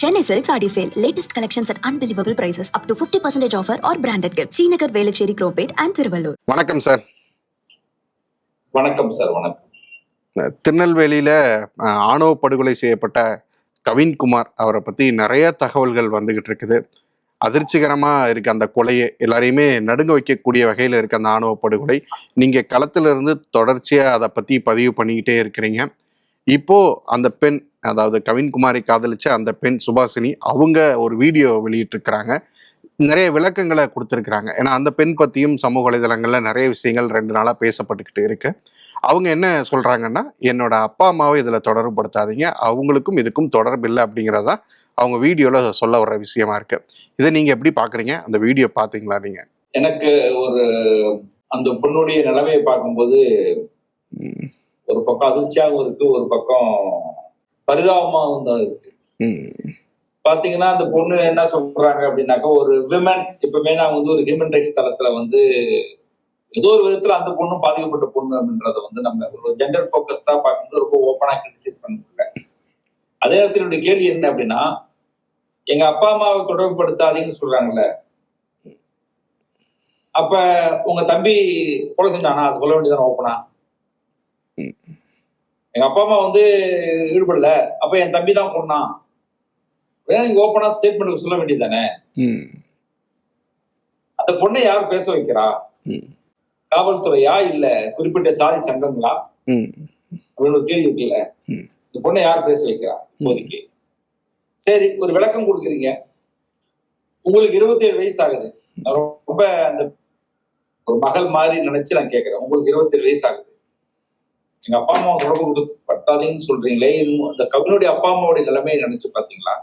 Chennai Silk Saree Sale. Latest collections at unbelievable prices. Up to 50% offer or branded gifts. Srinagar, Velachery, Cropate and Thiruvallur. வணக்கம் sir வணக்கம் sir வணக்கம் திருநெல்வேலியில ஆணவ படுகொலை செய்யப்பட்ட கவின்குமார் அவரை பத்தி நிறைய தகவல்கள் வந்துகிட்டு இருக்குது அதிர்ச்சிகரமா இருக்கு அந்த கொலையை எல்லாரையுமே நடுங்க வைக்கக்கூடிய வகையில இருக்கு அந்த ஆணவ படுகொலை நீங்க களத்துல இருந்து தொடர்ச்சியா அதை பத்தி பதிவு பண்ணிக்கிட்டே இருக்கிறீங்க இப்போ அந்த பெண் அதாவது கவின்குமாரை காதலிச்ச அந்த பெண் சுபாசினி அவங்க ஒரு வீடியோ வெளியிட்டிருக்கிறாங்க. நிறைய விளக்கங்களை கொடுத்துருக்குறாங்க. ஏன்னா அந்த பெண் பத்தியும் சமூக வலைதளங்கள்ல நிறைய விஷயங்கள் ரெண்டு நாளா பேசப்பட்டுக்கிட்டு இருக்கு. அவங்க என்ன சொல்றாங்கன்னா என்னோட அப்பா அம்மாவை இதுல தொடர்புபடுத்தாதீங்க அவங்களுக்கும் இதுக்கும் தொடர்பு இல்லை அப்படிங்கிறதா அவங்க வீடியோல சொல்ல வர்ற விஷயமா இருக்கு. இதை நீங்க எப்படி பாக்குறீங்க? அந்த வீடியோ பாத்தீங்களா நீங்க? எனக்கு ஒரு அந்த பொண்ணுடைய நிலைமையை பார்க்கும்போது ஒரு பக்கம் அதிர்ச்சியாகவும் இருக்கு ஒரு பக்கம் பரிதாபமாகவும் தான் இருக்கு. பாத்தீங்கன்னா அந்த பொண்ணு என்ன சொல்றாங்க அப்படின்னாக்கா ஒரு விமன் எப்பவுமே நான் வந்து ஒரு ஹியூமன் ரைட்ஸ் தளத்துல வந்து ஏதோ ஒரு விதத்துல அந்த பொண்ணும் பாதிக்கப்பட்ட பொண்ணு அப்படின்றத வந்து நம்ம ஒரு ஜெண்டர் ஃபோக்கஸ்டா பார்க்கும்போது ரொம்ப ஓப்பனா கிரிட்டிசைஸ் பண்ணிருக்க அதே நேரத்தில் என்னுடைய கேள்வி என்ன அப்படின்னா எங்க அப்பா அம்மாவை தொடர்புபடுத்தாதீங்கன்னு சொல்றாங்கல்ல. அப்ப உங்க தம்பி கொலை செஞ்சானா? அது சொல்ல வேண்டியதான ஓப்பனா. எங்க அப்பா அம்மா வந்து ஈடுபடல. அப்ப என் தம்பி தான் கொண்டான் நீங்க ஓப்பனா ஸ்டேட்மெண்ட் சொல்ல வேண்டியதானே ம், அந்த பொண்ணை யார் பேச வைக்கிறா? காவல்துறையா இல்ல குறிப்பிட்ட சாதி சங்கங்களா? அப்படின்னு ஒரு கேள்வி இருக்குல்ல. இந்த பொண்ணை யார் பேச வைக்கிறா? இப்போதைக்கு. சரி ஒரு விளக்கம் கொடுக்குறீங்க. உங்களுக்கு இருபத்தி ஏழு வயசு ஆகுது ரொம்ப அந்த ஒரு மகள் மாதிரி நினைச்சு நான் கேட்கிறேன் உங்களுக்கு இருபத்தி ஏழு வயசு ஆகுது எங்க அப்பா அம்மா கொடுத்து பட்டாதீங்கன்னு சொல்றீங்களே அந்த கவினுடைய அப்பா அம்மாவுடைய நிலைமையை நினைச்சு பாத்தீங்களா?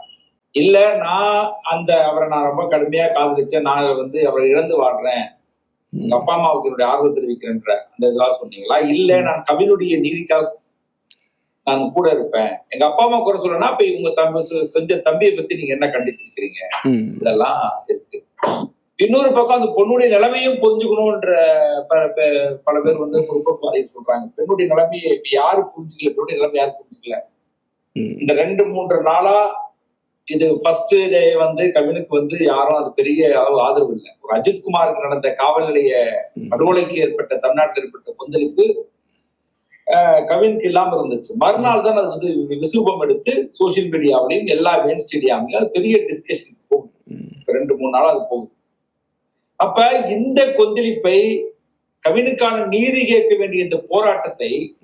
இல்ல நான் அந்த அவரை நான் ரொம்ப கடுமையா காதலிச்சேன் நான் வந்து அவரை இழந்து வாழ்றேன். எங்க அப்பா அம்மாவுக்கு என்னுடைய ஆர்வம் தெரிவிக்கிறேன்ற அந்த இதுவா சொன்னீங்களா? இல்ல நான் கவினுடைய நீதிக்காக நான் கூட இருப்பேன். எங்க அப்பா அம்மா குறை சொல்லனா இப்ப இவங்க தம்பி செஞ்ச தம்பியை பத்தி நீங்க என்ன கண்டிச்சிருக்கிறீங்க? இதெல்லாம் இருக்கு. இன்னொரு பக்கம் அந்த பொண்ணுடைய நிலைமையும் புரிஞ்சுக்கணும்ன்ற பல பேர் வந்து குறுப்பாதையை சொல்றாங்க. பெண்ணுடைய நிலைமையை இப்ப யாரு புரிஞ்சுக்கல? பெண்ணுடைய நிலைமை யாரு புரிஞ்சுக்கல? இந்த ரெண்டு மூன்று நாளா இது ஃபர்ஸ்ட் டே வந்து கவினுக்கு வந்து யாரும் அது பெரிய அளவு ஆதரவு இல்லை. ஒரு அஜித் குமாருக்கு நடந்த காவல் நிலைய படுகொலைக்கு ஏற்பட்ட தமிழ்நாட்டில் ஏற்பட்ட கொந்தளிப்பு ஆஹ், கவினுக்கு இல்லாம இருந்துச்சு. மறுநாள் தான் அது வந்து விசுவம் எடுத்து சோசியல் மீடியாவிலையும் எல்லா மெயின் ஸ்டேடியாம்லயும் அது பெரிய டிஸ்கஷன் போகுது. ம். இப்ப ரெண்டு மூணு நாளா அது போகுது. அப்ப இந்த கொந்தளிப்பை கவினுக்கான நீதி கேட்க வேண்டிய இந்த போராட்டத்தை.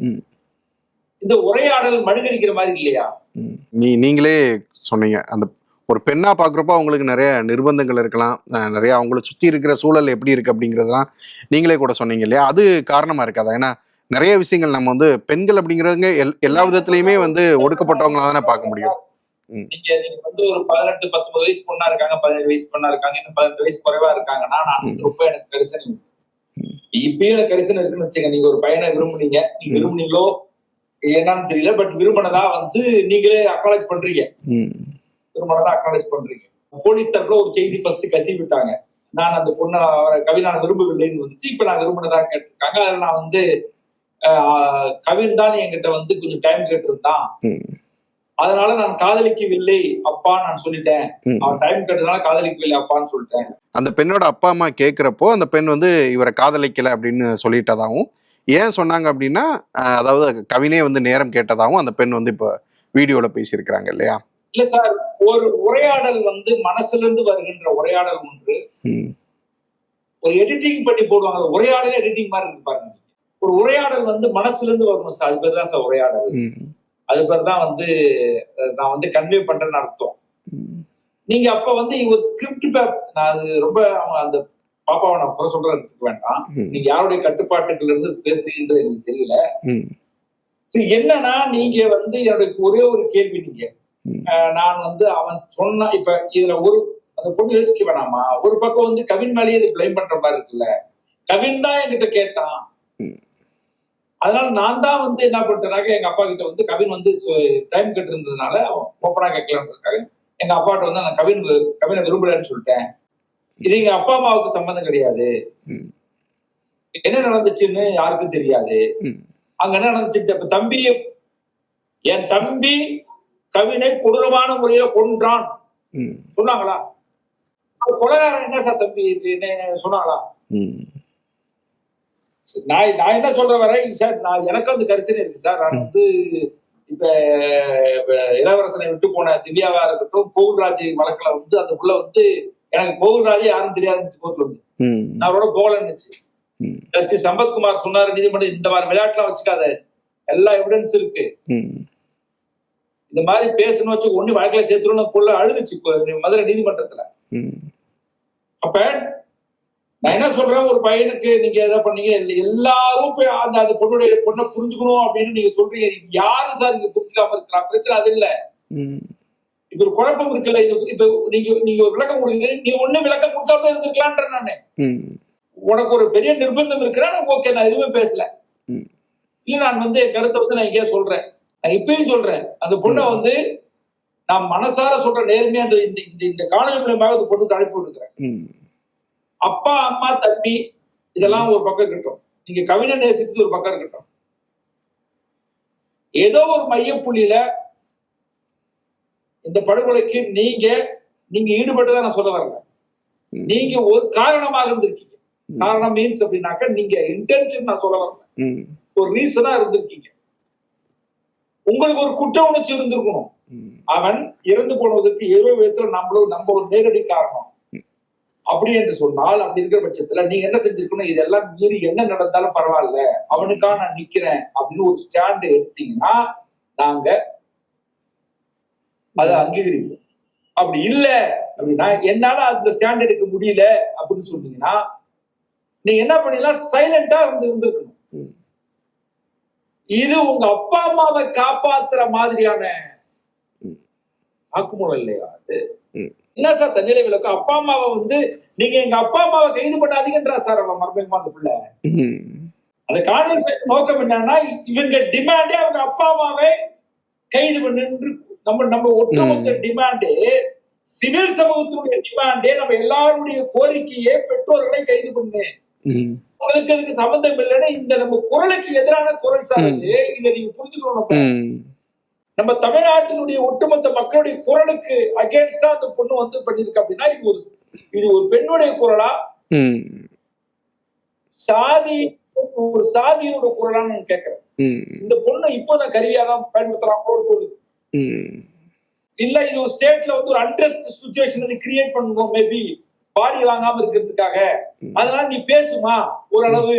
இந்த உரையாடல் மழுங்கடிக்கிற மாதிரி இல்லையா. நீ நீங்களே சொன்னீங்க. அந்த ஒரு பெண்ணா பாக்குறப்ப அவங்களுக்கு நிறைய நிர்பந்தங்கள் இருக்கலாம். நிறைய அவங்கள சுத்தி இருக்கிற சூழல் எப்படி இருக்கு அப்படிங்கறதெல்லாம் நீங்களே கூட சொன்னீங்க இல்லையா? அது காரணமா இருக்காதா? ஏன்னா நிறைய விஷயங்கள் நம்ம வந்து பெண்கள் அப்படிங்கிறவங்க எல்- எல்லா விதத்துலயுமே வந்து ஒடுக்கப்பட்டவங்களா தானே பார்க்க முடியும். நீங்க நீங்க வந்து ஒரு பதினெட்டு பத்தொன்பது வயசு பொண்ணா இருக்காங்க பதினேழு வயசு பொண்ணா இருக்காங்க இன்னும் பதினெட்டு வயசு குறைவா இருக்காங்கன்னா நான். ரொம்ப எனக்கு கரிசனை உண்டு. இப்பயும் எனக்கு கரிசனை இருக்குன்னு வச்சுங்க நீங்க ஒரு பையனை விரும்புனீங்க. நீங்க. விரும்புனீங்களோ என்னன்னு தெரியல பட் விரும்பினதா வந்து நீங்களே அக்னாலேஜ் பண்றீங்க. விரும்பினதா அக்னாலேஜ் பண்றீங்க. போலீஸ் தரப்புல ஒரு செய்தி ஃபர்ஸ்ட் கசி விட்டாங்க. நான் அந்த பொண்ணை கவி நான் விரும்பவில்லைன்னு வந்துச்சு. இப்ப நான் விரும்பினதா கேட்டிருக்காங்க. அதுல நான் வந்து கவின் தான் என்கிட்ட வந்து கொஞ்சம் டைம் கேட்டிருந்தான். அதனால நான் காதலிக்கவில்லை அப்பா நான் சொல்லிட்டேன். அவன் டைம் கேட்டதுனால காதலிக்கவில்லை அப்பான்னு சொல்லிட்டேன். அந்த பெண்ணோட அப்பா அம்மா கேட்குறப்போ அந்த பெண் வந்து இவரை காதலிக்கல அப்படின்னு சொல்லிட்டதாகவும் ஏன் சொன்னாங்க அப்படின்னா அதாவது கவினே வந்து நேரம் கேட்டதாகவும் அந்த பெண் வந்து இப்போ வீடியோல பேசியிருக்கிறாங்க இல்லையா? இல்ல சார் ஒரு உரையாடல் வந்து மனசுல இருந்து வருகின்ற உரையாடல் ஒன்று. ஒரு எடிட்டிங் பண்ணி போடுவாங்க உரையாடலே எடிட்டிங் மாதிரி இருக்கு பாருங்க. ஒரு உரையாடல் வந்து மனசுல இருந்து வரணும் சார் அது பேர் தான் சார் உரையாடல். அது பேர் தான் வந்து நான் வந்து கன்வே பண்றேன்னு அர்த்தம். நீங்க அப்ப வந்து ஒரு ஸ்கிரிப்ட் நான் அது ரொம்ப அந்த பாப்பாவை நான் குறை சொல்றது எடுத்துக்க வேண்டாம். நீங்க யாருடைய கட்டுப்பாட்டுக்குள்ள இருந்து பேசுறீங்கன்றது எனக்கு தெரியல. சரி என்னன்னா நீங்க வந்து என்னுடைய ஒரே ஒரு கேள்வி நீங்க. நான் வந்து அவன் சொன்னா இப்ப இதுல ஒரு அந்த பொண்ணு யோசிக்க வேணாமா? ஒரு பக்கம் வந்து கவின் மேலேயே இது பிளைம் பண்ற மாதிரி இருக்குல்ல. கவின் தான் என்கிட்ட கேட்டான். அதனால நான் தான் வந்து என்ன பண்ணிட்டேனாக்க எங்க அப்பா கிட்ட வந்து கவின் வந்து டைம் கேட்டு இருந்ததுனால ஓப்பனா கேட்கலான்னு எங்க அப்பாட்ட வந்து நான் கவின் கவினை விரும்பலன்னு சொல்லிட்டேன். இது எங்க அப்பா அம்மாவுக்கு சம்பந்தம் கிடையாது. என்ன நடந்துச்சுன்னு யாருக்கும் தெரியாது. அங்க என்ன நடந்துச்சு? இப்ப தம்பி என் தம்பி கவினை கொடூரமான முறையில கொன்றான். சொன்னாங்களா? கொலைகாரன் என்ன சார் தம்பி சொன்னாங்களா? நான் நான் என்ன சொல்ற வரை சார் நான் எனக்கு வந்து கரிசனை இருக்கு சார் நான் வந்து இப்ப இளவரசனை விட்டு போன திவ்யாவா இருக்கட்டும் கோகுல்ராஜ் வழக்குல வந்து அந்த புள்ள வந்து எனக்கு கோகுல்ராஜ் யாரும் தெரியாது கோர்ட்ல வந்து. நான் அவரோட போகலன்னுச்சு ஜஸ்டிஸ் சம்பத்குமார் சொன்னாரு நீதிமன்றம் இந்த மாதிரி விளையாட்டுலாம் வச்சுக்காத. எல்லா எவிடன்ஸ் இருக்கு. இந்த மாதிரி பேசணும் வச்சு ஒண்ணு வழக்குல சேர்த்துருன்னு புள்ள அழுதுச்சு மதுரை நீதிமன்றத்துல. அப்ப நான் என்ன சொல்றேன்? ஒரு பையனுக்கு நீங்க எதை பண்ணீங்க எல்லாரும் போய் அந்த அந்த பொண்ணுடைய பொண்ணை புரிஞ்சுக்கணும் அப்படின்னு நீங்க சொல்றீங்க. யாரு சார் இங்க புரிஞ்சுக்காம இருக்கிறான் பிரச்சனை அது இல்ல. இப்ப ஒரு குழப்பம் இருக்குல்ல. இது இப்ப நீங்க நீங்க ஒரு விளக்கம் கொடுக்குறீங்க நீ ஒண்ணு விளக்கம் கொடுக்காம இருந்திருக்கலான்ற நானு. உனக்கு ஒரு பெரிய நிர்பந்தம் இருக்குன்னா ஓகே நான் எதுவுமே பேசல. இல்ல நான் வந்து என் கருத்தை வந்து நான் எங்கேயோ சொல்றேன். நான் இப்பயும் சொல்றேன். அந்த பொண்ணை வந்து நான் மனசார சொல்ற நேர்மையா அந்த இந்த இந்த காணொலி மூலமாக அந்த பொண்ணுக்கு அனுப்பி விடுக்கிறேன் ம், அப்பா அம்மா தம்பி இதெல்லாம் ஒரு பக்கம் இருக்கட்டும். நீங்க கவிஞர் நேசிச்சது ஒரு பக்கம் இருக்கட்டும். ஏதோ ஒரு மையப்புள்ளியில இந்த படுகொலைக்கு நீங்க நீங்க ஈடுபட்டதா நான் சொல்ல வரல. நீங்க ஒரு காரணமாக இருந்திருக்கீங்க. காரணம் மீன்ஸ் அப்படின்னாக்க நீங்க இன்டென்ஷன் நான் சொல்ல வரல. ஒரு ரீசனா இருந்திருக்கீங்க. உங்களுக்கு ஒரு குற்ற உணர்ச்சி இருந்திருக்கணும். அவன் இறந்து போனதுக்கு ஏதோ விதத்துல நம்மளும் நம்ம ஒரு நேரடி காரணம். அப்படி என்று சொன்னால் அப்படி இருக்கிற பட்சத்துல நீங்க என்ன செஞ்சிருக்கணும் இதெல்லாம் மீறி என்ன நடந்தாலும் பரவாயில்ல அவனுக்காக நான் நிக்கிறேன் அப்படின்னு ஒரு ஸ்டாண்ட் எடுத்தீங்கன்னா நாங்க அதை அங்கீகரிப்போம் அப்படி இல்ல அப்படின்னா என்னால அந்த ஸ்டாண்ட் எடுக்க முடியல அப்படின்னு சொன்னீங்கன்னா நீங்க என்ன பண்ணீங்கன்னா சைலண்டா இருந்து இருந்திருக்கணும். இது உங்க அப்பா அம்மாவை காப்பாத்துற மாதிரியான. வாக்குமூலம் இல்லையா அது. என்ன சார் தன்னிலை விளக்கம்? அப்பா அம்மாவை வந்து நீங்க எங்க அப்பா அம்மாவை கைது பண்ணாதீங்கன்றா சார் அவன் மர்மமா அந்த பிள்ளை. அந்த கான்வர்சேஷன் நோக்கம் என்னன்னா இவங்க டிமாண்டே அவங்க அப்பா அம்மாவை கைது பண்ணு நம்ம நம்ம ஒட்டுமொத்த டிமாண்டே சிவில் சமூகத்தினுடைய டிமாண்டே நம்ம எல்லாருடைய கோரிக்கையே பெற்றோர்களை கைது பண்ணு. உங்களுக்கு அதுக்கு சம்பந்தம் இல்லைன்னு இந்த நம்ம குரலுக்கு எதிரான குரல் சார். இதை நீங்க புரிஞ்சுக்கணும் நம்ம. தமிழ்நாட்டினுடைய ஒட்டுமொத்த மக்களுடைய குரலுக்கு அகேன்ஸ்டா அந்த பொண்ணு வந்து பண்ணிருக்கு அப்படின்னா இது ஒரு இது ஒரு பெண்ணுடைய குரலா? சாதி ஒரு சாதியினுடைய குரலான்னு நான் கேட்கிறேன். இந்த பொண்ணு இப்போ நான் கருவியா தான் பயன்படுத்தலாம் தோணுது. இல்ல இது ஒரு ஸ்டேட்ல வந்து ஒரு அண்ட்ரஸ்ட் சுச்சுவேஷன் கிரியேட் பண்ணணும் மேபி பாடி வாங்காம இருக்கிறதுக்காக. அதனால நீ பேசுமா? ஓரளவு.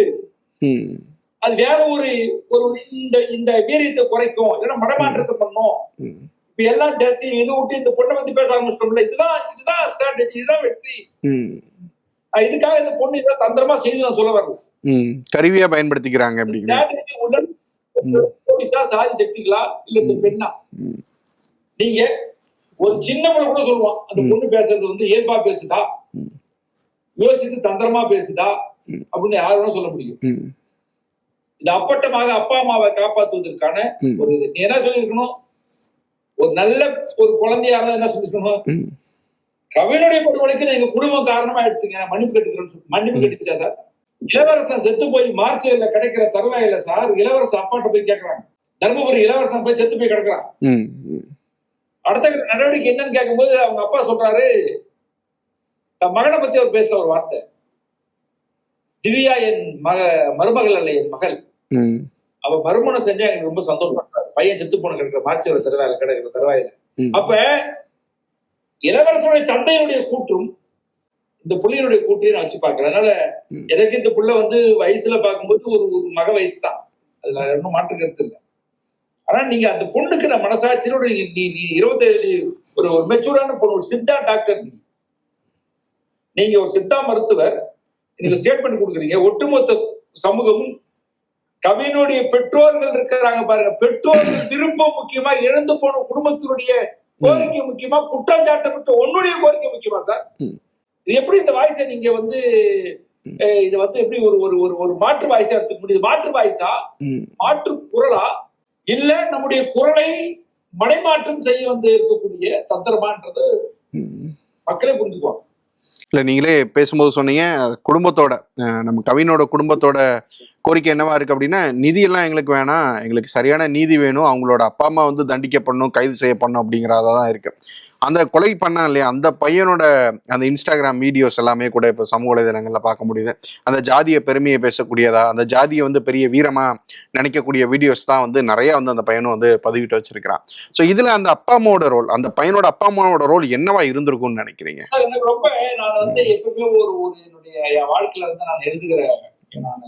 அது வேற ஒரு ஒரு இந்த இந்த வீரியத்தை குறைக்கும். இல்லைன்னா மடமாற்றத்தை பண்ணும். இப்ப எல்லாம் ஜஸ்ட் இது விட்டு இந்த பொண்ணை பத்தி பேச ஆரம்பிச்சிட்டோம்ல இதுதான் இதுதான் ஸ்ட்ராட்டஜி இதுதான் வெற்றி. இதுக்காக இந்த பொண்ணு இதை தந்திரமா செய்து நான் சொல்ல வரல. கருவியா பயன்படுத்திக்கிறாங்க அப்படிங்கிற. உடன் போலீஸா சாதி சக்திகளா இல்ல இந்த பெண்ணா. நீங்க ஒரு சின்ன பிள்ளை கூட சொல்லுவான் அந்த பொண்ணு பேசுறது வந்து இயல்பா பேசுதா. யோசித்து தந்திரமா பேசுதா. அப்படின்னு யாரும் சொல்ல முடியும். இது அப்பட்டமாக அப்பா அம்மாவை காப்பாத்துவதற்கான ம். ஒரு. நீ என்ன சொல்லியிருக்கணும்? ஒரு நல்ல ஒரு குழந்தையா இருந்தா என்ன சொல்லிருக்கணும். கவினுடைய படுகொலைக்கு எங்க குடும்பம் காரணமா ஆயிடுச்சுங்க. நான் மன்னிப்பு கேட்டுக்கிறேன்னு சொல்லி மன்னிப்பு கேட்டுச்சா சார்? இளவரசன் செத்து போய் மார்ச்சில் கிடைக்கிற தருவாயில சார். இளவரசன் அப்பாட்ட போய் கேட்கறாங்க தர்மபுரி இளவரசன் போய் செத்து போய் கிடக்குறான். அடுத்த நடவடிக்கை என்னன்னு கேட்கும்போது அவங்க அப்பா சொல்றாரு தன் மகனை பத்தி அவர் பேசுற ஒரு வார்த்தை. திவ்யா என் மக மருமகள் அல்ல என் மகள். அவ மறுமணம் செஞ்சா எனக்கு ரொம்ப சந்தோஷப்படுறாரு பையன் செத்து போன கிடக்கிற மார்ச்சியோட தருவாயில கிடக்கிற தருவாயில. அப்ப இளவரசனுடைய தந்தையினுடைய கூற்றும் இந்த புள்ளியினுடைய கூற்றையும் நான் வச்சு பார்க்கிறேன். அதனால. எனக்கு இந்த புள்ள வந்து வயசுல பார்க்கும்போது ஒரு ஒரு மக வயசு தான் அதுல ஒன்றும் மாற்று கருத்து இல்லை. ஆனா நீங்க அந்த பொண்ணுக்கு நான் மனசாட்சியோட நீ நீ இருபத்தேழு ஒரு ஒரு மெச்சூரான பொண்ணு ஒரு சித்தா டாக்டர் நீங்க ஒரு சித்தா மருத்துவர் நீங்க ஸ்டேட்மெண்ட் கொடுக்குறீங்க. ஒட்டுமொத்த சமூகமும் கவினுடைய பெற்றோர்கள் இருக்கிறாங்க பாருங்க. பெற்றோர்கள் விருப்பம் முக்கியமா இழந்து போன குடும்பத்தினுடைய கோரிக்கை முக்கியமா குற்றம் சாட்டப்பட்ட உன்னுடைய கோரிக்கை முக்கியமா சார். இது எப்படி இந்த வாய்ஸை நீங்க வந்து இது வந்து எப்படி ஒரு ஒரு ஒரு ஒரு மாற்று வாய்ஸா எடுத்துக்க முடியுது? மாற்று வாய்ஸா? மாற்று குரலா? இல்ல நம்முடைய குரலை மடைமாற்றம் செய்ய வந்து இருக்கக்கூடிய தந்திரமான்றது. மக்களே புரிஞ்சுக்குவாங்க. இல்லை நீங்களே பேசும்போது சொன்னீங்க குடும்பத்தோட நம்ம கவினோட குடும்பத்தோட கோரிக்கை என்னவா இருக்கு அப்படின்னா நிதியெல்லாம் எங்களுக்கு வேணாம் எங்களுக்கு சரியான நீதி வேணும் அவங்களோட அப்பா அம்மா வந்து தண்டிக்கப்படணும் கைது செய்யப்படணும் அப்படிங்கிறதா தான் இருக்கு. அந்த கொலை பண்ண இல்லையா? அந்த பையனோட அந்த இன்ஸ்டாகிராம் வீடியோஸ் எல்லாமே கூட இப்போ சமூக வலைதளங்கள்ல பார்க்க முடியுது. அந்த ஜாதிய பெருமையை பேசக்கூடியதா அந்த ஜாதியை வந்து பெரிய வீரமா நினைக்கக்கூடிய வீடியோஸ் தான் வந்து நிறைய வந்து அந்த பையனும் வந்து பதிவிட்டு வச்சிருக்கிறான். ஸோ இதுல அந்த அப்பா அம்மாவோட ரோல் அந்த பையனோட அப்பா அம்மாவோட ரோல் என்னவா இருந்திருக்கும்னு நினைக்கிறீங்க? ரொம்ப நான் வந்து எப்பவுமே ஒரு ஒரு என்னுடைய என் வாழ்க்கையில வந்து நான் எழுதுகிற நான்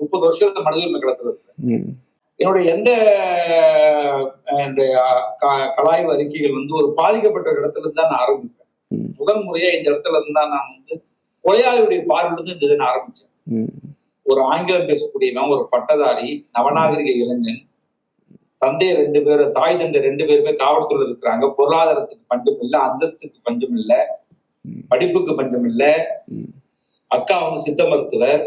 முப்பது வருஷத்துல மனித உரிமை களத்துல இருக்கேன் ம். என்னுடைய எந்த கலாய்வு அறிக்கைகள் வந்து ஒரு பாதிக்கப்பட்ட ஒரு இடத்துல இருந்து தான் நான் ஆரம்பிப்பேன். முதல் முறையா இந்த இடத்துல இருந்து தான் நான் வந்து கொலையாளியுடைய பார்வையில இருந்து இந்த இதை நான் ஆரம்பிச்சேன். ஒரு ஆங்கிலம் பேசக்கூடியவன் ஒரு பட்டதாரி நவநாகரிக இளைஞன் தந்தை ரெண்டு பேரும் தாய் தந்தை ரெண்டு பேருமே காவல்துறையில் இருக்கிறாங்க. பொருளாதாரத்துக்கு பஞ்சம் இல்ல அந்தஸ்துக்கு பஞ்சம் இல்ல. படிப்புக்கு பஞ்சம் இல்ல. அக்கா வந்து சித்த மருத்துவர்.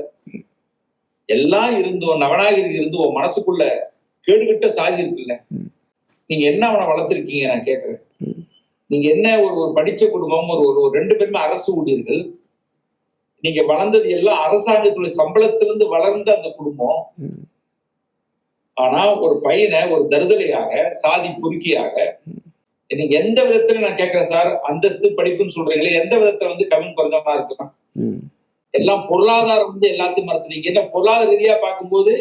எல்லாம் இருந்தும் நவநாகரிக இருந்து உன் மனசுக்குள்ள கேடுகட்ட சாதி இருக்குல்ல. நீங்க என்ன அவனை வளர்த்திருக்கீங்க? நான் கேக்குறேன். ம். நீங்க என்ன ஒரு ஒரு படிச்ச குடும்பம் ஒரு ஒரு- ரெண்டு பேருமே அரசு ஊழியர்கள். நீங்க வளர்ந்தது எல்லாம் அரசாங்கத்துடைய சம்பளத்திலிருந்து வளர்ந்த அந்த குடும்பம். ஆனா ஒரு பையனை ஒரு தருதலையாக சாதி பொறுக்கியாக நீங்க எந்த விதத்துல நான் கேட்கிறேன் சார்? அந்தஸ்து படிப்புன்னு சொல்றீங்களே எந்த விதத்துல வந்து கவின் குறைஞ்சமா இருக்கலாம் எல்லாம் பொருளாதாரம் வந்து எல்லாத்தையும் மறைச்சிருக்கீங்க என்ன பொருளாதார ரீதியா பார்க்கும்போது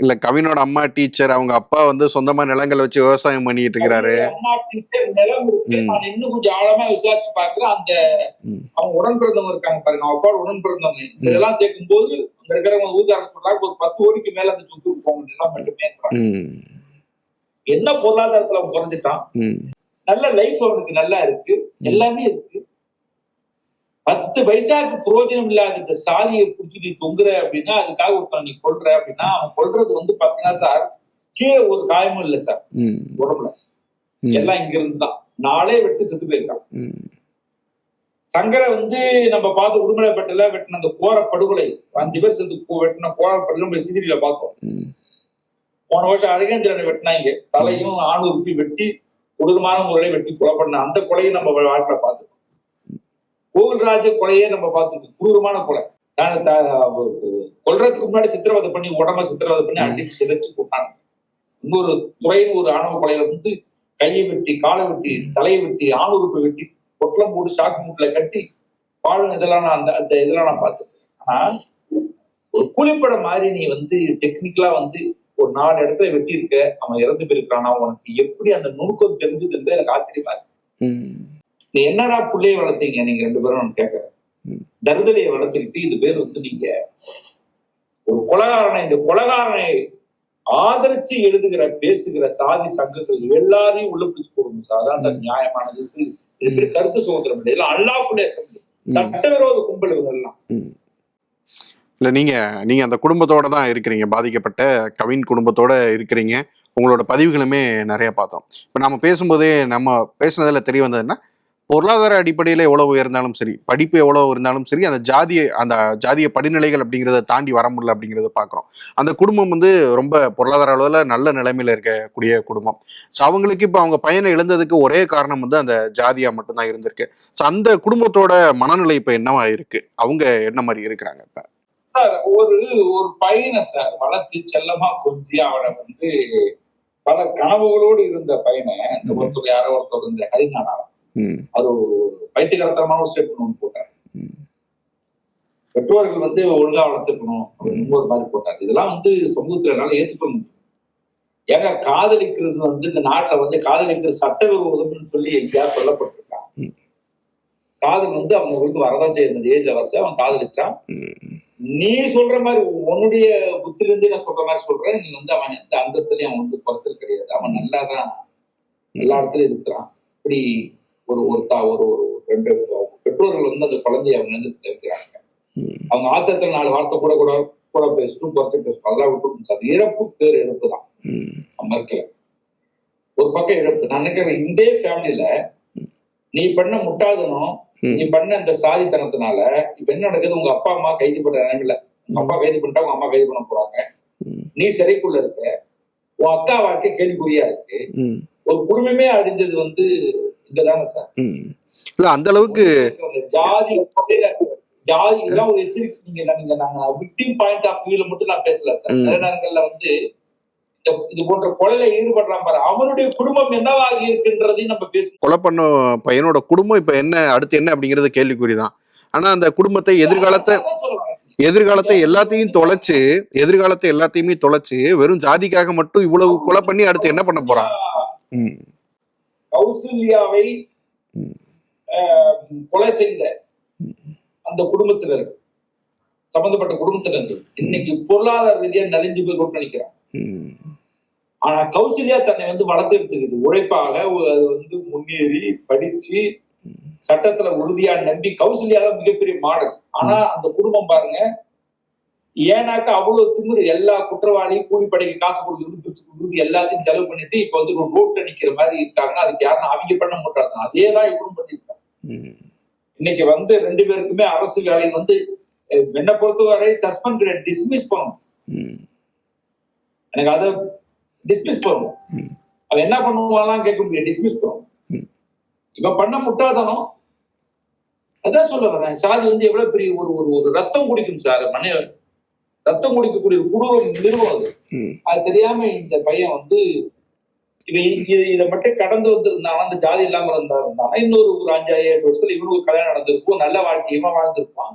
இல்ல கவினோட அம்மா டீச்சர் அவங்க அப்பா வந்து சொந்தமா நிலங்கள் வச்சு விவசாயம் பண்ணிட்டு இருக்கிறாரு. அம்மா டீச்சர் நிலம். நான் இன்னும் கொஞ்சம் ஆழமா விசாரிச்சு பாக்குறேன் அந்த. அவங்க உடன் பிறந்தவங்க இருக்காங்க பாருங்க. அவங்க அப்பாவோட உடன் பிறந்தவங்க. இதெல்லாம் சேர்க்கும் போது அங்க இருக்கிறவங்க ஊர்காரங்க சொல்றாங்க ஒரு பத்து கோடிக்கு மேல அந்த சொத்து போங்க நிலம் மட்டுமே. என்ன பொருளாதாரத்துல அவன் குறைஞ்சிட்டான்? நல்ல லைஃப் அவனுக்கு நல்லா இருக்கு. எல்லாமே இருக்கு. பத்து பைசாக்கு பிரயோஜனம் இல்லாத இந்த சாதியை புடிச்சு நீ தொங்குற அப்படின்னா அதுக்காக ஒருத்தன் நீ கொல்ற அப்படின்னா அவன் கொல்றது வந்து பாத்தீங்கன்னா சார் கீழே ஒரு காயமும் இல்ல சார். உடம்புல. எல்லாம் இங்க இருந்து தான் நாளே வெட்டு செத்து போயிருக்கான். சங்கரை வந்து நம்ம பார்த்து உடுமலைப்பேட்டையில வெட்டின அந்த கோர படுகொலை. அஞ்சு பேர் செத்து வெட்டின கோர படுகொலை நம்ம சிசிடிவில பார்த்தோம். போன வருஷம் அழகேந்திரனை வெட்டினாங்க. தலையும் ஆணுறுப்பி வெட்டி கொடூரமான முறையில வெட்டி கொலை பண்ண அந்த கொலையை நம்ம வாழ்க்கையில பார்த்துக்கோம் கோவில்ராஜ கொலையே நம்ம பார்த்துருக்கோம் கொடூரமான கொலை. கொல்றதுக்கு முன்னாடி சித்திரவதை பண்ணி உடம்ப சித்திரவதை பண்ணி அடிச்சு சிதைச்சு போட்டாங்க. இன்னொரு துறையின் ஒரு ஆணவ கொலையில வந்து கையை வெட்டி காலை வெட்டி தலையை வெட்டி ஆணுறுப்பை வெட்டி பொட்டலம் போட்டு ஷாக் மூட்டில கட்டி பாழுங்க இதெல்லாம் நான் அந்த அந்த இதெல்லாம் நான் பார்த்துருக்கேன். ஆனா ஒரு கூலிப்படம் மாதிரி நீ வந்து டெக்னிக்கலா வந்து ஒரு நாலு இடத்துல வெட்டி இருக்க அவன் இறந்து போயிருக்கானா உனக்கு எப்படி அந்த நுணுக்கம் தெரிஞ்சதுன்றது எனக்கு ஆச்சரியமா இருக்கு. என்னடா புள்ளைய வளர்த்தீங்க? நீங்க ரெண்டு பேரும் கேட்கறேன். தருதலையை வளர்த்துக்கிட்டு இது பேர் வந்து நீங்க ஒரு கொலகாரனை இந்த கொலகாரனை ஆதரிச்சு எழுதுகிற பேசுகிற சாதி சங்கங்கள் எல்லாரையும் உள்ள பிடிச்சு போடணும். சார் அதான் சார் நியாயமானது. இது இது பேர் கருத்து சுதந்திரம் இல்லை. அல்லாஃபுல் அசம்பிளி சட்டவிரோத கும்பல் இவங்க எல்லாம் இல்ல நீங்க நீங்க அந்த குடும்பத்தோட தான் இருக்கிறீங்க. பாதிக்கப்பட்ட கவின் குடும்பத்தோட இருக்கிறீங்க. உங்களோட பதிவுகளுமே நிறைய பார்த்தோம். இப்போ நம்ம பேசும்போதே நம்ம பேசுனதுல தெரிய வந்ததுன்னா பொருளாதார அடிப்படையில எவ்வளவு உயர்ந்தாலும் சரி படிப்பு எவ்வளவு இருந்தாலும் சரி அந்த ஜாதிய அந்த ஜாதிய படிநிலைகள் அப்படிங்கிறத தாண்டி வர முடியல அப்படிங்கிறத பார்க்குறோம் அந்த குடும்பம் வந்து ரொம்ப பொருளாதார அளவில் நல்ல நிலைமையில இருக்கக்கூடிய குடும்பம். ஸோ அவங்களுக்கு இப்போ அவங்க பையனை இழந்ததுக்கு ஒரே காரணம் வந்து அந்த ஜாதியா மட்டும்தான் இருந்திருக்கு. ஸோ அந்த குடும்பத்தோட மனநிலை இப்போ என்னவா இருக்கு? அவங்க என்ன மாதிரி இருக்கிறாங்க இப்போ? சார் ஒரு ஒரு பையனை சார் வளர்த்து செல்லமா கொஞ்சி அவனை வந்து பல கனவுகளோடு இருந்த பையனை இந்த ஒருத்தர் யாரோ ஒருத்தர் இந்த ஹரிநாடாரம் அது ஒரு பைத்தியகரத்தனமான ஒரு ஸ்டேட்மெண்ட் ஒன்று போட்டார். பெற்றோர்கள் வந்து ஒழுங்கா வளர்த்துக்கணும் ஒரு மாதிரி போட்டார். இதெல்லாம் வந்து சமூகத்துல என்னால ஏத்துக்க முடியும் ஏங்க காதலிக்கிறது வந்து இந்த நாட்டுல வந்து காதலிக்கிறது சட்டவிரோதம்னு சொல்லி எங்கேயா சொல்லப்பட்டிருக்கான். காதல் வந்து அவங்களுக்கு வரதான் இந்த ஏஜ்ல வருஷம் அவன் காதலிச்சான். நீ சொல்ற மாதிரி உன்னுடைய புத்தில இருந்து நான் சொல்ற மாதிரி சொல்றேன். நீ வந்து அவன் எந்த அந்தஸ்துலயும் அவன் வந்து குறைச்சல் கிடையாது. அவன் நல்லா தான் எல்லா இடத்துலயும் இருக்கிறான். இப்படி ஒரு ஒரு தா ஒரு ஒரு ரெண்டு பெற்றோர்கள் வந்து அந்த குழந்தைய அவங்க வந்து தவிர்க்கிறாங்க அவங்க ஆத்திரத்துல நாலு வார்த்தை கூட கூட கூட பேசட்டும் குறைச்சு பேசணும் அதெல்லாம் விட்டு சார். இழப்பு பேர் இழப்பு தான். ம். நம்ம இருக்கல ஒரு பக்கம் இழப்பு. நான் நினைக்கிறேன் இந்த ஃபேமிலியில நீ பண்ண முட்டாதனம். நீ பண்ண அந்த சாதித்தனத்தினால இப்ப என்ன நடக்குது? உங்க அப்பா அம்மா கைது பண்ற நிலைமையில உங்க அப்பா கைது பண்ணிட்டா உங்க அம்மா கைது பண்ண போறாங்க. நீ சிறைக்குள்ள இருக்க. உன் அக்கா வாழ்க்கை கேள்விக்குறியா இருக்கு. ஒரு குடும்பமே அழிஞ்சது வந்து இங்கதானே சார். இல்ல அந்த அளவுக்கு ஜாதி ஜாதி இதெல்லாம் ஒரு எச்சரிக்கை நீங்க நீங்க நாங்க விக்டிம் பாயிண்ட் ஆஃப் வியூல மட்டும் நான் பேசல சார். சில நேரங்கள்ல வந்து இது போன்ற கொலையில ஈடுபடுறான் பாரு. அவனுடைய குடும்பம் என்னவாகி இருக்குன்றதையும் நம்ம பேசணும் கொலை பண்ண பையனோட குடும்பம் இப்ப என்ன அடுத்து என்ன அப்படிங்கறது கேள்விக்குறிதான். ஆனா அந்த குடும்பத்தை எதிர்காலத்தை. எதிர்காலத்தை எல்லாத்தையும் தொலைச்சு எதிர்காலத்தை எல்லாத்தையுமே தொலைச்சு வெறும் ஜாதிக்காக மட்டும் இவ்வளவு கொலை பண்ணி அடுத்து என்ன பண்ண போறான்? கௌசல்யாவை ஆஹ், கொலை செய்த அந்த குடும்பத்தினர் சம்பந்தப்பட்ட குடும்பத்தினர் இன்னைக்கு பொருளாதார ரீதியா நலிஞ்சு போய் கொண்டு நினைக்கிறான் ஆனா கௌசல்யா தன்னை வந்து வளர்த்துருக்குது உழைப்பாக அது வந்து முன்னேறி படிச்சு சட்டத்துல உறுதியா நம்பி கௌசல்யா தான் மிகப்பெரிய மாடல். ஆனா அந்த குடும்பம் பாருங்க ஏன்னாக்கா அவ்வளவு திமிரு எல்லா குற்றவாளியும் கூலிப்படைக்கு காசு கொடுக்குறது பிரிச்சு கொடுக்குறது எல்லாத்தையும் செலவு பண்ணிட்டு இப்ப வந்து ஒரு ரோட்ல நிக்கிற மாதிரி இருக்காங்கன்னா அதுக்கு யாருன்னா அவங்க பண்ண மாட்டாங்க. அதே தான் இவரும் பண்ணிருக்காங்க ம், இன்னைக்கு வந்து ரெண்டு பேருக்குமே அரசு வேலை வந்து என்னை பொறுத்தவரை சஸ்பெண்ட் டிஸ்மிஸ் பண்ணணும். ம், எனக்கு அதை டிஸ்மிஸ் பண்ணணும். ம். அவன் என்ன பண்ணுவான்லாம் கேட்க முடியாது. டிஸ்மிஸ் பண்ணணும். ம். இவன் பண்ண முட்டாள்தனம். அதான் சொல்ல வரேன். சாதி வந்து எவ்வளவு பெரிய ஒரு ஒரு ஒரு ரத்தம் குடிக்கும் சார். மனை ரத்தம் குடிக்கக்கூடிய ஒரு குடூரம் நிறுவனம் அது. அது தெரியாம இந்த பையன் வந்து இவன் இதை மட்டும் கடந்து வந்திருந்தான் அந்த ஜாதி இல்லாம இருந்தா இருந்தான் இன்னொரு ஒரு அஞ்சு ஏழு வருஷத்துல இவனுக்கு கல்யாணம் நடந்திருக்கும். நல்ல வாழ்க்கையுமா வாழ்ந்திருப்பான்.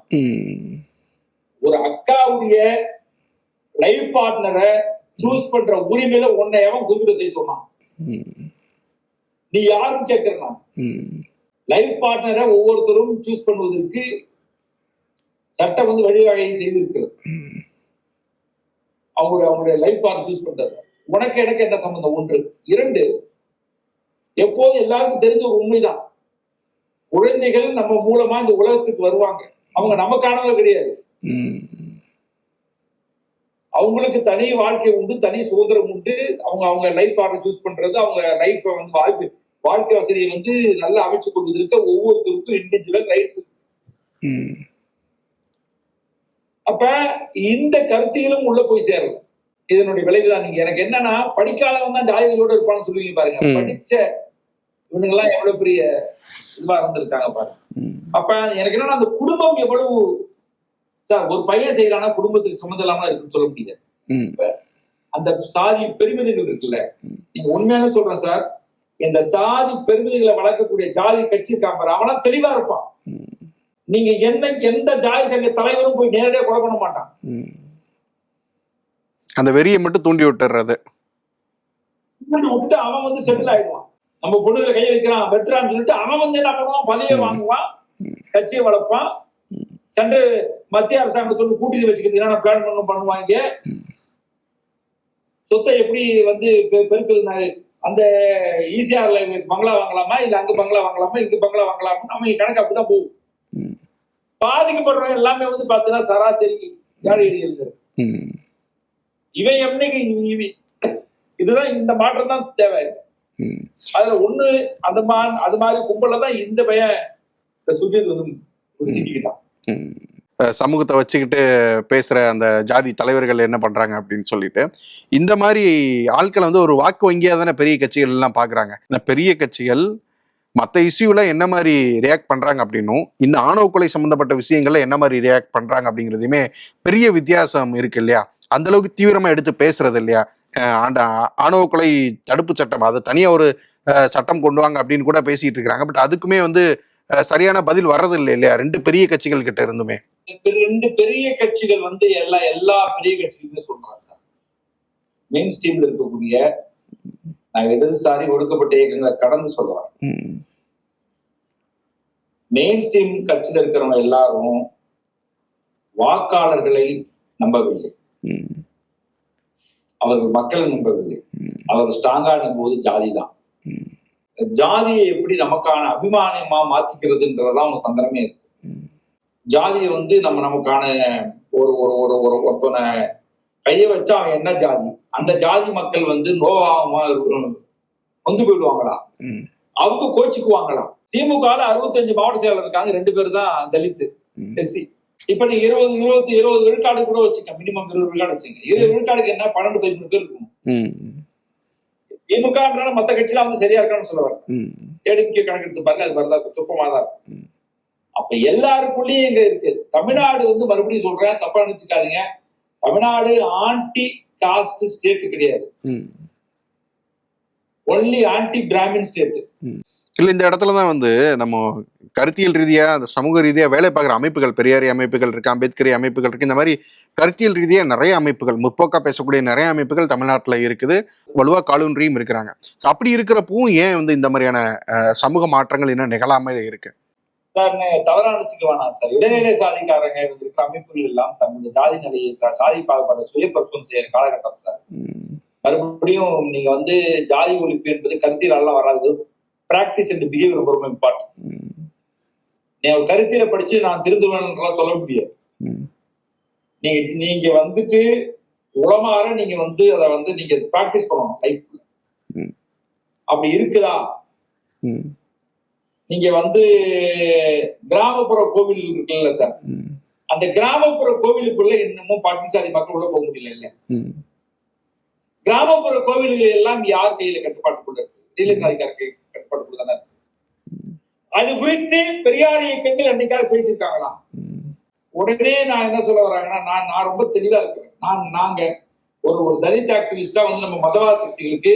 ஒரு அக்காவுடைய லைஃப் பார்ட்னரை சூஸ் பண்ற உரிமையில உன்னை எவன் குறிப்பிட செய்ய சொன்னான். நீ யாருன்னு கேட்கிறேன் லைஃப் பார்ட்னரை ஒவ்வொருத்தரும் சூஸ் பண்ணுவதற்கு சட்டம் வந்து வழிவகை செய்திருக்கிறது. அவங்களுடைய அவங்களுடைய லைஃப் பார்ட்னர் சூஸ் பண்றது உனக்கு எனக்கு என்ன சம்பந்தம்? ஒன்று. இரண்டு எப்போது எல்லாருக்கும் தெரிஞ்ச ஒரு உண்மைதான். குழந்தைகள் நம்ம மூலமா இந்த உலகத்துக்கு வருவாங்க. அவங்க நமக்கானவங்க கிடையாது. அவங்களுக்கு தனி வாழ்க்கை உண்டு தனி சுதந்திரம் உண்டு. அவங்க அவங்க லைஃப் பார்ட்னர் சூஸ் பண்றது அவங்க லைஃப் வந்து வாழ்க்கை வாழ்க்கை வசதியை வந்து நல்லா அமைச்சு கொள்வதற்கு ஒவ்வொருத்தருக்கும் இண்டிவிஜுவல் ரைட்ஸ் இருக்கு. அப்ப இந்த கருத்தியிலும் உள்ள போய் சேரல இதனுடைய விளைவுதான் நீங்க எனக்கு என்னன்னா படிக்காதவன் தான் ஜாதிகளோட இருப்பான்னு சொல்லுவீங்க பாருங்க. படிச்ச இவனுங்க எல்லாம் எவ்வளவு பெரிய இதுவா இருந்திருக்காங்க பாருங்க. அப்ப எனக்கு என்னன்னா அந்த குடும்பம் எவ்வளவு சார் ஒரு பையன் செய்யறானா குடும்பத்துக்கு சம்மந்தம் இல்லாம இருக்குன்னு சொல்ல முடியாது. அந்த சாதி பெருமிதங்கள் இருக்குல்ல. நீங்க உண்மையான சொல்றேன் சார். இந்த சாதி பெருமிதங்களை வளர்க்கக்கூடிய ஜாதி கட்சி இருக்கான் பாரு. அவனா தெளிவா இருப்பான். நீங்க எந்த எந்த ஜாதி சங்க தலைவரும் போய் நேரடியா கொலை பண்ண மாட்டான். அந்த வெறியை மட்டும் தூண்டி விட்டுறது விட்டுட்டு அவன் வந்து செட்டில் ஆயிடுவான். நம்ம பொண்ணுகளை கையை வைக்கிறான் வெட்டுறான்னு சொல்லிட்டு அவன் வந்து என்ன பண்ணுவான்? பதவியை வாங்குவான் கட்சியை வளர்ப்பான். சென்று மத்திய அரசாங்கத்தோடு கூட்டணி வச்சுக்கிறதுக்கு என்னென்ன பிளான் பண்ண பண்ணுவாங்க? சொத்தை எப்படி வந்து பெருக்குறது அந்த ஈசிஆர்ல பங்களா வாங்கலாமா? இல்ல அங்க பங்களா வாங்கலாமா? இங்க பங்களா வாங்கலாமா அவங்க கணக்கு அப்படிதான் போகும். பாதிக்கப்படுறவங்க எல்லாமே வந்து பாத்தீங்கன்னா சராசரி ஏழை எளியர்கள் இவன் என்னைக்கு இதுதான் இந்த மாற்றம் தான் தேவை. அதுல ஒண்ணு அந்த மா அது மாதிரி கும்பல தான் இந்த பையன் இந்த சுஜித் வந்து சிக்கிக்கிட்டான் சமூகத்தை வச்சுக்கிட்டு பேசுற அந்த ஜாதி தலைவர்கள் என்ன பண்றாங்க அப்படின்னு சொல்லிட்டு இந்த மாதிரி ஆட்களை வந்து ஒரு வாக்கு வங்கியா தானே பெரிய கட்சிகள் எல்லாம் பாக்குறாங்க. இந்த பெரிய கட்சிகள் மற்ற இஷ்யூவில் என்ன மாதிரி ரியாக்ட் பண்ணுறாங்க அப்படின்னும் இந்த ஆணவ கொலை சம்பந்தப்பட்ட என்ன மாதிரி ரியாக்ட் பண்ணுறாங்க அப்படிங்கிறதுமே பெரிய வித்தியாசம் இருக்கு இல்லையா? அந்தளவுக்கு தீவிரமாக எடுத்து பேசுறது இல்லையா? அஹ் ஆண்ட ஆணவ கொலை தடுப்பு சட்டம். அதை தனியாக ஒரு சட்டம் கொண்டு வாங்க அப்படின்னு கூட பேசிட்டு இருக்கிறாங்க. பட் அதுக்குமே வந்து சரியான பதில் வர்றது இல்லை இல்லையா? ரெண்டு பெரிய கட்சிகள் கிட்ட இருந்துமே. ரெண்டு பெரிய கட்சிகள் வந்து எல்லா எல்லா பெரிய கட்சிகளுமே சொல்றாங்க சார். மெயின் ஸ்ட்ரீம்ல இருக்கக்கூடிய நான் இடதுசாரி ஒடுக்கப்பட்ட இயக்கங்களை கடந்து ம், மெயின் ஸ்ட்ரீம் கட்சியில இருக்கிறவங்க எல்லாரும் வாக்காளர்களை நம்பவில்லை. அவர்கள் மக்களை நம்பவில்லை. அவர்கள் ஸ்ட்ராங்கா நம்புவது ஜாதி தான். ஜாதியை எப்படி நமக்கான அபிமானமா மாத்திக்கிறதுன்றதுதான் அவங்க தந்திரமே இருக்கு. ஜாதியை வந்து நம்ம நமக்கான ஒரு ஒரு ஒரு ஒரு ஒருத்தனை கைய வச்சா அவன் என்ன ஜாதி? அந்த ஜாதி மக்கள் வந்து நோவாம வந்து போயிடுவாங்களா. அவங்க கோச்சிக்குவாங்களா? திமுகல அறுபத்தஞ்சு மாவட்ட செயலர் இருக்காங்க ரெண்டு பேர் தான் தலித்து. எஸ்சி. இப்ப நீ இருபது இருபது இருபது விழுக்காடு கூட வச்சுக்க மினிமம் இருபது விழுக்காடு வச்சுக்க. இருபது விழுக்காடுக்கு என்ன? பன்னெண்டு பதிமூணு பேர் இருக்கும். திமுகன்றால மத்த கட்சியில வந்து சரியா இருக்கான்னு சொல்ல வரேன் ஏடிஎம்கே கணக்கு எடுத்து பாருங்க அது மாதிரிதான் இருக்கும் சுத்தமா தான் இருக்கும் அப்ப எல்லாருக்குள்ளயும் இங்க இருக்கு. தமிழ்நாடு வந்து மறுபடியும் சொல்றேன் தப்பா நினைச்சுக்காதீங்க. தமிழ்நாடு ஆன்டி காஸ்ட் ஸ்டேட் கிடையாது. ம். ஒன்லி ஆன்டி பிராமின் ஸ்டேட் இல்ல இந்த இடத்துல தான் வந்து நம்ம கருத்தியல் ரீதியா அந்த சமூக ரீதியா வேலை பார்க்குற அமைப்புகள் பெரியாரி அமைப்புகள் இருக்கு அம்பேத்கரி அமைப்புகள் இருக்கு இந்த மாதிரி கருத்தியல் ரீதியா நிறைய அமைப்புகள் முற்போக்கா பேசக்கூடிய நிறைய அமைப்புகள் தமிழ்நாட்டுல இருக்குது. வலுவா காலூன்றியும் இருக்கிறாங்க. அப்படி இருக்கிறப்பவும் ஏன் வந்து இந்த மாதிரியான சமூக மாற்றங்கள் இன்னும் நிகழாம இருக்கு? சார் நீங்க தவறா நினைச்சுக்க வேணாம் சார். இடைநிலை சாதிக்காரங்க இருக்கிற அமைப்புகள் எல்லாம் தங்களுடைய ஜாதி நிலையை சாதி ஜாதி பாகுபாடு சுய பரிசோதனை செய்யற காலகட்டம் சார். மறுபடியும் நீங்க வந்து ஜாதி ஒழிப்பு என்பது கருத்தியலாம் வராது. பிராக்டிஸ் அண்ட் பிஹேவியர் ரொம்ப இம்பார்ட்டன்ட் ம், நீங்க படிச்சு நான் திருந்துவேன் சொல்ல முடியாது. நீங்க நீங்க வந்துட்டு உளமாற நீங்க வந்து அதை வந்து நீங்க பிராக்டிஸ் பண்ணணும் லைஃப்ல அப்படி இருக்குதா? நீங்க வந்து கிராமப்புற கோவில் இருக்குல்ல சார். அந்த கிராமப்புற கோவிலுக்குள்ள இன்னமும் பாட்டிசாதி மக்கள் உள்ள போக முடியல இல்ல. கிராமப்புற கோவில்கள் எல்லாம் யார் கையில கட்டுப்பாட்டுக்குள்ள இருக்கு? நீல சாதிக்கார கை கட்டுப்பாட்டுக்குள்ள இருக்கு. அது குறித்து பெரியார் இயக்கங்கள் என்னைக்காவது பேசியிருக்காங்களா? உடனே நான் என்ன சொல்ல வராங்கன்னா நான் நான் ரொம்ப தெளிவா இருக்கிறேன். நான் நாங்க ஒரு ஒரு தலித் ஆக்டிவிஸ்டா வந்து நம்ம மதவாத சக்திகளுக்கு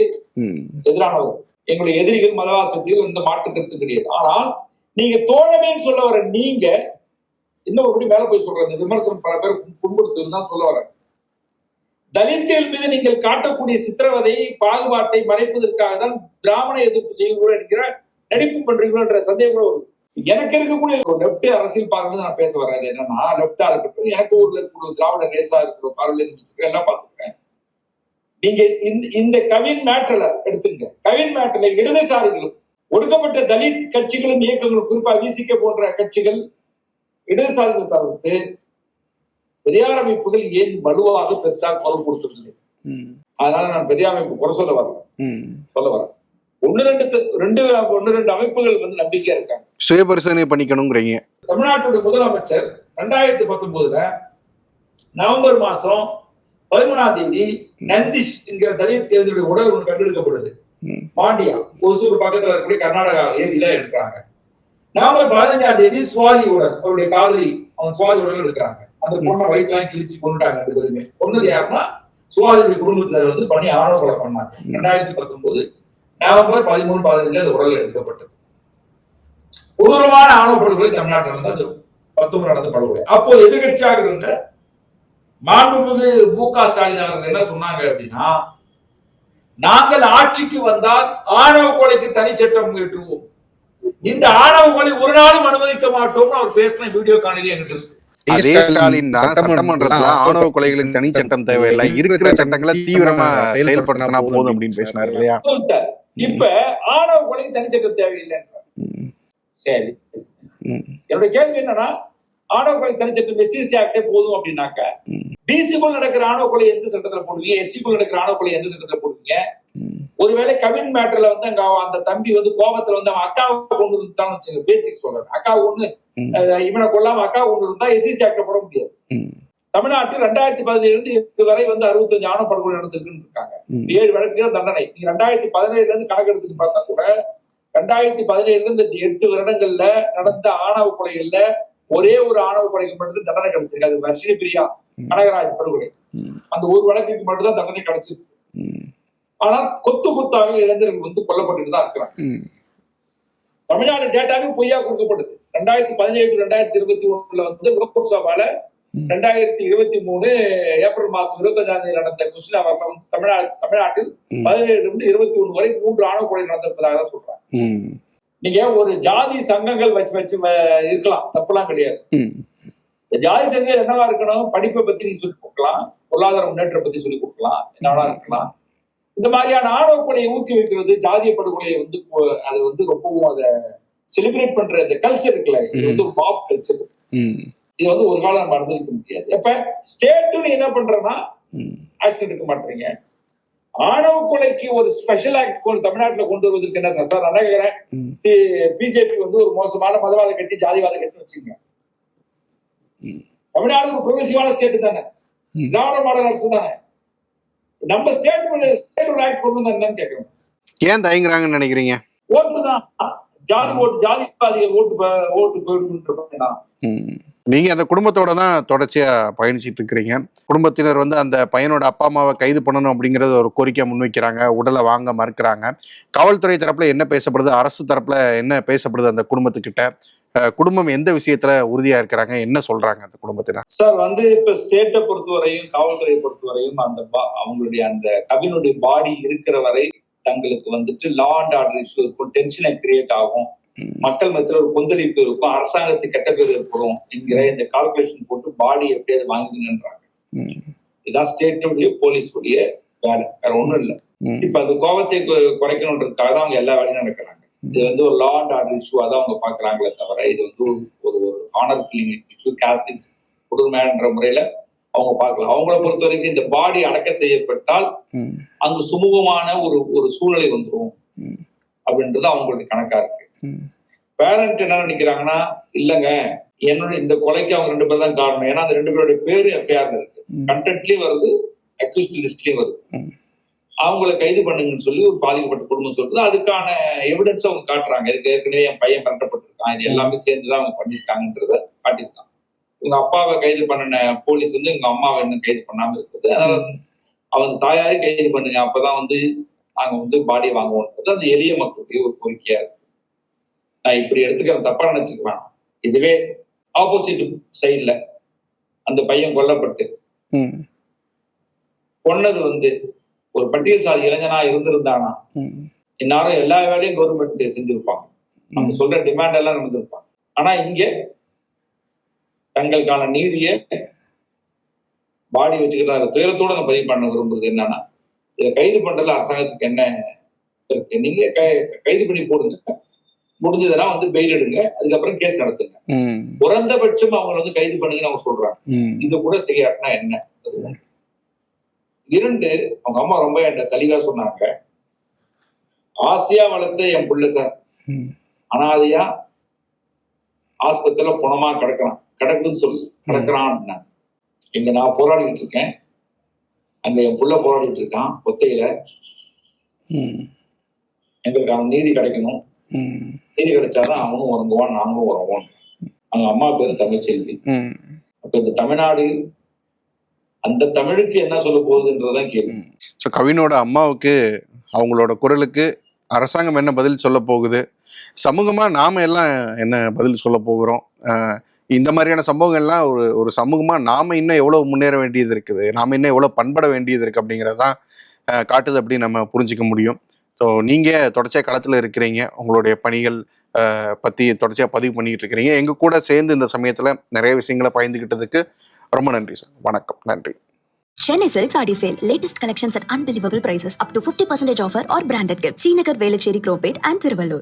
எதிரானவர் எங்களுடைய எதிரிகள் மதவாசத்தில் சக்திகள் இந்த மாற்று கருத்து கிடையாது. ஆனால் நீங்க தோழமைன்னு சொல்ல வர நீங்க இன்னும் ஒருபடி மேல போய் சொல்ற இந்த விமர்சனம் பல பேர் புண்படுத்துன்னு தான் சொல்ல வரேன் தலித்தியல் மீது நீங்கள் காட்டக்கூடிய சித்திரவதை பாகுபாட்டை மறைப்பதற்காக தான் பிராமண எதிர்ப்பு செய்கிறோம் என்கிற நடிப்பு பண்றீங்களோன்ற சந்தேகம் கூட வரும் எனக்கு இருக்கக்கூடிய லெப்ட் அரசியல் பார்வை நான் பேச வரேன் அது என்னன்னா லெப்டா இருக்கட்டும் எனக்கு ஊர்ல இருக்கக்கூடிய திராவிட ரேசா இருக்கட்டும் பார்வையில் எல்லாம் பார்த்துருக்கேன். நீங்க இந்த இந்த கவின் மேட்டர்ல எடுத்துங்க கவின் மேட்டர்ல இடதுசாரிகளும் ஒடுக்கப்பட்ட தலித் கட்சிகளும் இயக்கங்களும் குறிப்பா விசிக போன்ற கட்சிகள் இடதுசாரிகள் தவிர்த்து பெரியார் அமைப்புகள் ஏன் வலுவாக பெருசா குரல் கொடுத்ததில்லை ம், அதனால நான் பெரியார் அமைப்பு குறை சொல்ல வரல. சொல்ல வரேன் ஒன்னு ரெண்டு ரெண்டு ஒன்னு ரெண்டு அமைப்புகள் வந்து நம்பிக்கையா இருக்காங்க. சுய பரிசோதனை பண்ணிக்கணுங்கிறீங்க. தமிழ்நாட்டுடைய முதலமைச்சர் ரெண்டாயிரத்தி பத்தொன்பதுல நவம்பர் மாசம் பதிமூணாம் தேதி நந்திஷ் என்கிற தலித் தேர்தலுடைய உடல் ஒன்று கண்டெடுக்கப்படுது. ம். மாண்டியா ஒசூர் பக்கத்துல இருக்கக்கூடிய கர்நாடகா ஏரியில எடுக்கிறாங்க. நவம்பர் பதினஞ்சாம் தேதி சுவாதி உடல் அவருடைய காதலி அவன் சுவாதி உடல் எடுக்கிறாங்க. அந்த பொண்ணை வயிற்றுலாம் கிழிச்சு கொண்டுட்டாங்க ரெண்டு பேருமே. கொன்னது யாருன்னா சுவாதியுடைய குடும்பத்தினர் வந்து பண்ணி ஆணவ கொலை பண்ணாங்க ரெண்டாயிரத்தி பத்தொன்பது நவம்பர் பதிமூணு பதினஞ்சுல அந்த உடல் எடுக்கப்பட்டது. கொடூரமான ஆணவ படுகொலை தமிழ்நாட்டில் நடந்த அது பத்தொன்பது நடந்த படுகொலை. அப்போ எதிர்கட்சியாக இருந்த மாண்புமிகு மு க ஸ்டாலின் அவர்கள் என்ன சொன்னாங்க அப்படின்னா நாங்கள் ஆட்சிக்கு வந்தால் ஆணவ கொலைக்கு தனி சட்டம் இயற்றுவோம். இந்த ஆணவ கொலை ஒரு நாளும் அனுமதிக்க மாட்டோம்னு அவர் பேசின வீடியோ காணொலி என்கிட்ட இருக்கு. அதே ஸ்டாலின் தான் சட்டமன்றத்துல ஆணவ கொலைகளுக்கு தனி சட்டம் தேவையில்லை. இருக்கிற சட்டங்களை தீவிரமா செயல்படுத்தினா போதும் அப்படின்னு பேசினாரு இல்லையா. இப்ப ஆணவ கொலைக்கு தனி சட்டம் தேவையில்லை சரி. என்னோட கேள்வி என்னன்னா ஆணவ கொலை தனி சட்டம் எஸ்சி ஆக்டே போதும் அப்படின்னாக்க ம். பிசிக்குள் நடக்கிற ஆணவ கொலை எந்த சட்டத்துல போடுவீங்க? எஸ்சிக்குள் நடக்கிற ஆணவ கொலை எந்த சட்டத்துல போடுவீங்க? ஒருவேளை கவின் மேட்டர்ல வந்து அங்க அந்த தம்பி வந்து கோபத்துல வந்து அவன் அக்காவை கொண்டு வந்துட்டான்னு வச்சுங்க பேச்சுக்கு சொல்றேன் அக்கா ஒண்ணு இவனை கொல்லாம அக்கா கொண்டு இருந்தா எஸ்சி ஆக்ட போட முடியாது. தமிழ்நாட்டில் ரெண்டாயிரத்தி பதினேழுல இருந்து இதுவரை வந்து அறுபத்தஞ்சு ஆணவ படுகொலை நடந்திருக்குன்னு இருக்காங்க. ஏழு வழக்கு தண்டனை. நீங்க ரெண்டாயிரத்தி பதினேழுல இருந்து கணக்கு எடுத்துட்டு பார்த்தா கூட ரெண்டாயிரத்தி பதினேழுல இருந்து எட்டு வருடங்கள்ல நடந்த ஆணவ கொலைகள்ல ஒரே ஒரு ஆணவ கொலைக்கு மட்டும் தண்டனை கிடைச்சிருக்கு. அது வர்ஷினி பிரியா. கனகராஜ் படுகொலை. அந்த ஒரு வழக்குக்கு மட்டும் தான் தண்டனை கிடைச்சிருக்கு. ம், ஆனால் கொத்து கொத்தாக இளைஞர்கள் வந்து கொல்லப்பட்டு தான் இருக்கிறாங்க. தமிழ்நாடு டேட்டாவே பொய்யா கொடுக்கப்படுது. ரெண்டாயிரத்தி பதினேழு ரெண்டாயிரத்தி இருபத்தி ஒண்ணுல வந்து லோக்சபால சபால. ரெண்டாயிரத்தி இருபத்தி மூணு ஏப்ரல் மாசம் இருபத்தஞ்சாம் தேதி நடந்த கொஸ்டின் அவர்ல வந்து தமிழ்நாடு தமிழ்நாட்டில். பதினேழுல இருந்து இருபத்தி ஒண்ணு வரை மூன்று ஆணவ கொலை நடந்திருப்பதாக தான் சொல்றாங்க. நீங்க ஒரு ஜாதி சங்கங்கள் வச்சு வச்சு இருக்கலாம். தப்புலாம் கிடையாது. ஜாதி சங்கங்கள் என்னவா இருக்கணும்? படிப்பை பத்தி நீங்க சொல்லி கொடுக்கலாம். பொருளாதார முன்னேற்றம் பத்தி சொல்லி கொடுக்கலாம். என்னவா இருக்கலாம். இந்த மாதிரியான ஆணவ கொலையை ஊக்குவிக்கிறது ஜாதிய படுகொலையை வந்து அது வந்து ரொம்பவும் அதை செலிப்ரேட் பண்ற இந்த கல்ச்சர் இருக்குல்ல இது வந்து ஒரு மாப் கல்ச்சர் இது வந்து ஒரு காலம் நம்ம அனுமதிக்க முடியாது. இப்ப ஸ்டேட்டு என்ன பண்றேன்னா ம், ஆக்ஷன் எடுக்க மாட்டீங்க. ஆணவ கொலைக்கு ஒரு ஸ்பெஷல் ஆக்ட் கொண்டு தமிழ்நாட்டுல கொண்டு வருவதற்கு என்ன சார்? சார் நான். பிஜேபி வந்து ஒரு மோசமான மதவாத கட்சி ஜாதிவாத கட்சி வச்சுங்க ம். தமிழ்நாடு ஒரு ப்ரொவிசிவான ஸ்டேட் தானே. திராவிட மாடல் அரசு தானே? நம்ம ஸ்டேட் ஸ்டேட் ஒரு ஆக்ட் கொண்டு வந்தா என்னன்னு கேட்கிறோம் ஏன் தயங்குறாங்கன்னு நினைக்கிறீங்க? ஓட்டு தான். ஜாதி ஓட்டு ஜாதிவாதிகள் ஓட்டு ஓட்டு போயிடுன்றா ம். நீங்க அந்த குடும்பத்தோட தான் தொடர்ச்சியா பயணிச்சிட்டு இருக்கிறீங்க. குடும்பத்தினர் வந்து அந்த பையனோட அப்பா அம்மாவை கைது பண்ணணும் அப்படிங்கறது ஒரு கோரிக்கை முன்வைக்கிறாங்க. உடலை வாங்க மறுக்கிறாங்க. காவல்துறை தரப்புல என்ன பேசப்படுது? அரசு தரப்புல என்ன பேசப்படுது அந்த குடும்பத்துக்கிட்ட? குடும்பம் எந்த விஷயத்துல உறுதியா இருக்கிறாங்க? என்ன சொல்றாங்க அந்த குடும்பத்தினர்? சார் வந்து இப்ப ஸ்டேட்டை பொறுத்தவரையும் காவல்துறையை பொறுத்தவரையும் அந்த பா- அவங்களுடைய அந்த கவினுடைய பாடி இருக்கிற வரை தங்களுக்கு வந்துட்டு லா அண்ட் ஆர்டர் இஷ்யூ இருக்கும் டென்ஷனை கிரியேட் ஆகும். மக்கள் மத்தியில் ஒரு கொந்தளிப்பு இருக்கும் அரசாங்கத்துக்கு கெட்ட பேர் ஏற்படும் என்கிற இந்த கால்குலேஷன் போட்டு பாடி எப்படியாவது வாங்குங்கன்றாங்க. இதுதான் ஸ்டேட்டுடைய போலீஸுடைய வேலை வேற ஒண்ணும் இல்லை. இப்ப அந்த கோபத்தை குறைக்கணுன்றதுக்காக தான் அவங்க எல்லா வேலையும் நடக்கிறாங்க இது வந்து ஒரு லா அண்ட் ஆர்டர் இஷ்யூவா தான் அவங்க பாக்குறாங்களே தவிர இது வந்து ஒரு- ஒரு ஆனர் கில்லிங் இஷ்யூ காஸ்டிஸ் கொடுமைன்ற முறையில அவங்க பார்க்கலாம் அவங்கள பொறுத்த வரைக்கும் இந்த பாடி அடக்க செய்யப்பட்டால். அங்கு சுமூகமான ஒரு ஒரு சூழ்நிலை வந்துரும் ம். அப்படின்றது அவங்களுடைய கணக்கா இருக்கு. பேரண்ட் என்ன நினைக்கிறாங்கன்னா இல்லங்க என்னுடைய இந்த கொலைக்கு அவங்க ரெண்டு பேர் தான் காரணம். ஏன்னா அந்த ரெண்டு பேருடைய பேரு எஃப்ஐஆர்ல இருக்கு. கண்டென்ட்லயும் வருது அக்யூஸ்ட் லிஸ்ட்லயும் வருது. அவங்கள கைது பண்ணுங்கன்னு சொல்லி ஒரு பாதிக்கப்பட்ட குடும்பம் சொல்றது அதுக்கான எவிடன்ஸ் அவங்க காட்டுறாங்க. இதுக்கு ஏற்கனவே என் பையன் மிரட்டப்பட்டிருக்கான். இது எல்லாமே சேர்ந்துதான் அவங்க பண்ணிருக்காங்கன்றத காட்டியிருக்காங்க இவங்க அப்பாவை கைது பண்ணின போலீஸ் வந்து இவங்க அம்மாவை இன்னும் கைது பண்ணாம இருக்குது. அதனால அவங்க தாயாரையும் கைது பண்ணுங்க. அப்பதான் வந்து நாங்க வந்து பாடியை வாங்குவோம்ன்றது அந்த எளிய மக்களுடைய ஒரு கோரிக்கையா இருக்கு. நான் இப்படி எடுத்துக்கிறேன் தப்பா நினைச்சுக்க வேணாம் இதுவே ஆப்போசிட் சைடுல அந்த பையன் கொல்லப்பட்டு. கொன்னது வந்து ஒரு பட்டியல் சாதி இளைஞனா இருந்திருந்தானா. இந்நேரம் எல்லா வேலையும் கவர்மெண்ட் செஞ்சிருப்பாங்க. அவங்க சொல்ற டிமாண்ட் எல்லாம் நடந்திருப்பாங்க. ஆனா இங்க தங்களுக்கான நீதியை பாடி வச்சுக்கிட்டு துயரத்தோட நான் பதிவு பண்ண விரும்புறது என்னன்னா இதை கைது பண்றதுல அரசாங்கத்துக்கு என்ன இருக்கு? நீங்க கைது பண்ணி போடுங்க. முடிஞ்சதுன்னா வந்து பெயில் எடுங்க. அதுக்கப்புறம் கேஸ் நடத்துங்க. குறைந்தபட்சம் அவங்க வந்து கைது பண்ணுங்கன்னு அவங்க சொல்றாங்க. இது கூட செய்யாட்டினா என்ன? இரண்டு அவங்க அம்மா ரொம்ப என்கிட்ட தெளிவா சொன்னாங்க. ஆசையா வளர்த்த என் புள்ள சார். அனாதையா ஆஸ்பத்திரியில குணமா கிடக்குறான். கிடக்குதுன்னு சொல்லு. கிடக்குறான் இங்க நான் போராடிட்டு இருக்கேன். அங்க என் புள்ள போராடிட்டு இருக்கான் ஒத்தையில. எங்களுக்கு அவன் நீதி கிடைக்கணும். நீதி கிடைச்சாதான் அவனும் உறங்குவான் நாங்களும் உறங்குவோம். அவங்க அம்மா பேரு தமிழ்ச்செல்வி. அப்ப இந்த தமிழ்நாடு அந்த தமிழுக்கு என்ன சொல்ல போகுதுன்றதான் கேள்வி. ஸோ கவினோட அம்மாவுக்கு அவங்களோட குரலுக்கு அரசாங்கம் என்ன பதில் சொல்ல போகுது? சமூகமா நாம எல்லாம் என்ன பதில் சொல்ல போகிறோம்? இந்த மாதிரியான சம்பவங்கள்லாம் ஒரு ஒரு சமூகமா நாம இன்னும் எவ்வளவு முன்னேற வேண்டியது இருக்குது? நாம இன்னும் எவ்வளவு பண்பட வேண்டியது இருக்கு அப்படிங்கிறதான் காட்டுது அப்படின்னு நம்ம புரிஞ்சுக்க முடியும். ஸோ நீங்க தொடர்ச்சியா களத்துல இருக்கிறீங்க உங்களுடைய பணிகள் அஹ் பத்தி தொடர்ச்சியா பதிவு பண்ணிட்டு இருக்கிறீங்க எங்க கூட சேர்ந்து இந்த சமயத்துல நிறைய விஷயங்களை பயந்துகிட்டதுக்கு ரொம்ப நன்றி சார் வணக்கம் நன்றி Chennai Silk Saree Sale. Latest collections at unbelievable prices. Up to 50% offer or branded gifts. Srinagar, Velachery, Cropate and Thiruvallur.